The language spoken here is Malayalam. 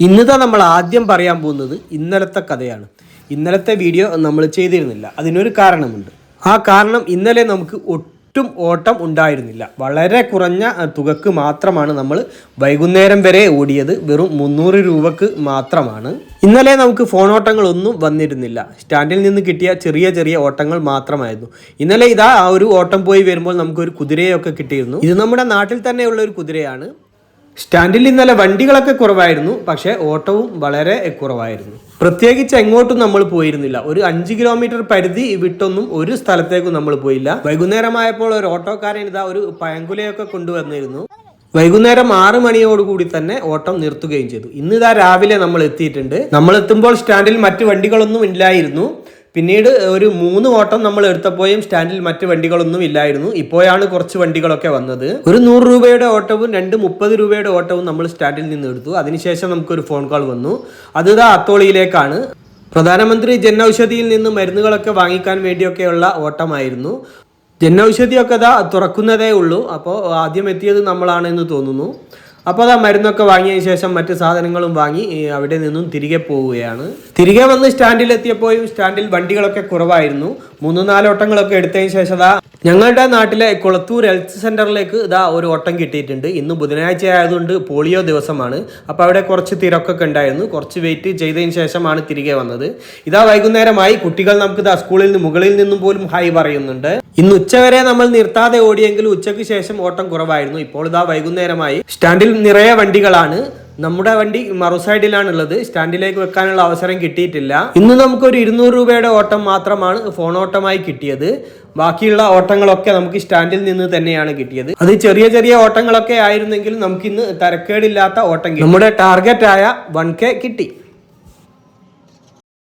ഇന്നത്തെ നമ്മൾ ആദ്യം പറയാൻ പോകുന്നത് ഇന്നലത്തെ കഥയാണ്. ഇന്നലത്തെ വീഡിയോ നമ്മൾ ചെയ്തിരുന്നില്ല. അതിനൊരു കാരണമുണ്ട്. ആ കാരണം ഇന്നലെ നമുക്ക് ഒട്ടും ഓട്ടം ഉണ്ടായിരുന്നില്ല. വളരെ കുറഞ്ഞ തുകക്ക് മാത്രമാണ് നമ്മൾ വൈകുന്നേരം വരെ ഓടിയത്. വെറും മുന്നൂറ് രൂപക്ക് മാത്രമാണ്. ഇന്നലെ നമുക്ക് ഫോൺ ഓട്ടങ്ങളൊന്നും വന്നിരുന്നില്ല. സ്റ്റാൻഡിൽ നിന്ന് കിട്ടിയ ചെറിയ ചെറിയ ഓട്ടങ്ങൾ മാത്രമായിരുന്നു. ഇന്നലെ ഇതാ ആ ഒരു ഓട്ടം പോയി വരുമ്പോൾ നമുക്കൊരു കുതിരയൊക്കെ കിട്ടിയിരുന്നു. ഇത് നമ്മുടെ നാട്ടിൽ തന്നെയുള്ള ഒരു കുതിരയാണ്. സ്റ്റാൻഡിൽ ഇന്നലെ വണ്ടികളൊക്കെ കുറവായിരുന്നു പക്ഷേ ഓട്ടവും വളരെ കുറവായിരുന്നു. പ്രത്യേകിച്ച് എങ്ങോട്ടും നമ്മൾ പോയിരുന്നില്ല. ഒരു അഞ്ച് കിലോമീറ്റർ പരിധി വിട്ടൊന്നും ഒരു സ്ഥലത്തേക്കും നമ്മൾ പോയില്ല. വൈകുന്നേരമായപ്പോൾ ഒരു ഓട്ടോക്കാരൻ ഇതാ ഒരു പയങ്കുലയൊക്കെ കൊണ്ടുവന്നിരുന്നു. വൈകുന്നേരം ആറ് മണിയോടുകൂടി തന്നെ ഓട്ടം നിർത്തുകയും ചെയ്തു. ഇന്ന് ഇതാ രാവിലെ നമ്മൾ എത്തിയിട്ടുണ്ട്. നമ്മൾ എത്തുമ്പോൾ സ്റ്റാൻഡിൽ മറ്റു വണ്ടികളൊന്നും ഇല്ലായിരുന്നു. പിന്നീട് ഒരു മൂന്ന് ഓട്ടം നമ്മൾ എടുത്തപ്പോഴും സ്റ്റാൻഡിൽ മറ്റ് വണ്ടികളൊന്നും ഇല്ലായിരുന്നു. ഇപ്പോഴാണ് കുറച്ച് വണ്ടികളൊക്കെ വന്നത്. ഒരു നൂറ് രൂപയുടെ ഓട്ടവും രണ്ട് മുപ്പത് രൂപയുടെ ഓട്ടവും നമ്മൾ സ്റ്റാൻഡിൽ നിന്ന് എടുത്തു. അതിനുശേഷം നമുക്കൊരു ഫോൺ കോൾ വന്നു. അത് ഇതാ അത്തോളിയിലേക്കാണ്. പ്രധാനമന്ത്രി ജൻ ഔഷധിയിൽ നിന്ന് മരുന്നുകളൊക്കെ വാങ്ങിക്കാൻ വേണ്ടിയൊക്കെയുള്ള ഓട്ടമായിരുന്നു. ജൻ ഔഷധിയൊക്കെ ഇതാ തുറക്കുന്നതേ ഉള്ളൂ. അപ്പോൾ ആദ്യം എത്തിയത് നമ്മളാണെന്ന് തോന്നുന്നു. അപ്പോൾ അതാ മരുന്നൊക്കെ വാങ്ങിയതിന് ശേഷം മറ്റ് സാധനങ്ങളും വാങ്ങി അവിടെ നിന്നും തിരികെ പോവുകയാണ്. തിരികെ വന്ന് സ്റ്റാൻഡിൽ എത്തിയപ്പോഴും സ്റ്റാൻഡിൽ വണ്ടികളൊക്കെ കുറവായിരുന്നു. മൂന്ന് നാല് ഓട്ടങ്ങളൊക്കെ എടുത്തതിന് ശേഷം അതാ ഞങ്ങളുടെ നാട്ടിലെ കുളത്തൂർ ഹെൽത്ത് സെന്ററിലേക്ക് ഇതാ ഒരു ഓട്ടം കിട്ടിയിട്ടുണ്ട്. ഇന്ന് ബുധനാഴ്ച ആയതുകൊണ്ട് പോളിയോ ദിവസമാണ്. അപ്പോൾ അവിടെ കുറച്ച് തിരക്കൊക്കെ ഉണ്ടായിരുന്നു. കുറച്ച് വെയിറ്റ് ചെയ്തതിന് ശേഷമാണ് തിരികെ വന്നത്. ഇതാ വൈകുന്നേരമായി. കുട്ടികൾ നമുക്ക് ഇതാ സ്കൂളിൽ നിന്ന് മുകളിൽ നിന്നും പോലും ഹായ് പറയുന്നുണ്ട്. ഇന്ന് ഉച്ചവരെ നമ്മൾ നിർത്താതെ ഓടിയെങ്കിലും ഉച്ചയ്ക്ക് ശേഷം ഓട്ടം കുറവായിരുന്നു. ഇപ്പോൾ ഇതാ വൈകുന്നേരമായി. സ്റ്റാൻഡിൽ നിറയെ വണ്ടികളാണ്. നമ്മുടെ വണ്ടി മറു സൈഡിലാണുള്ളത്. സ്റ്റാൻഡിലേക്ക് വെക്കാനുള്ള അവസരം കിട്ടിയിട്ടില്ല. ഇന്ന് നമുക്കൊരു ഇരുന്നൂറ് രൂപയുടെ ഓട്ടം മാത്രമാണ് ഫോൺ ഓട്ടമായി കിട്ടിയത്. ബാക്കിയുള്ള ഓട്ടങ്ങളൊക്കെ നമുക്ക് സ്റ്റാൻഡിൽ നിന്ന് തന്നെയാണ് കിട്ടിയത്. അത് ചെറിയ ചെറിയ ഓട്ടങ്ങളൊക്കെ ആയിരുന്നെങ്കിലും നമുക്ക് ഇന്ന് തരക്കേടില്ലാത്ത ഓട്ടം. നമ്മുടെ ടാർഗറ്റ് ആയ വൺ കെ കിട്ടി.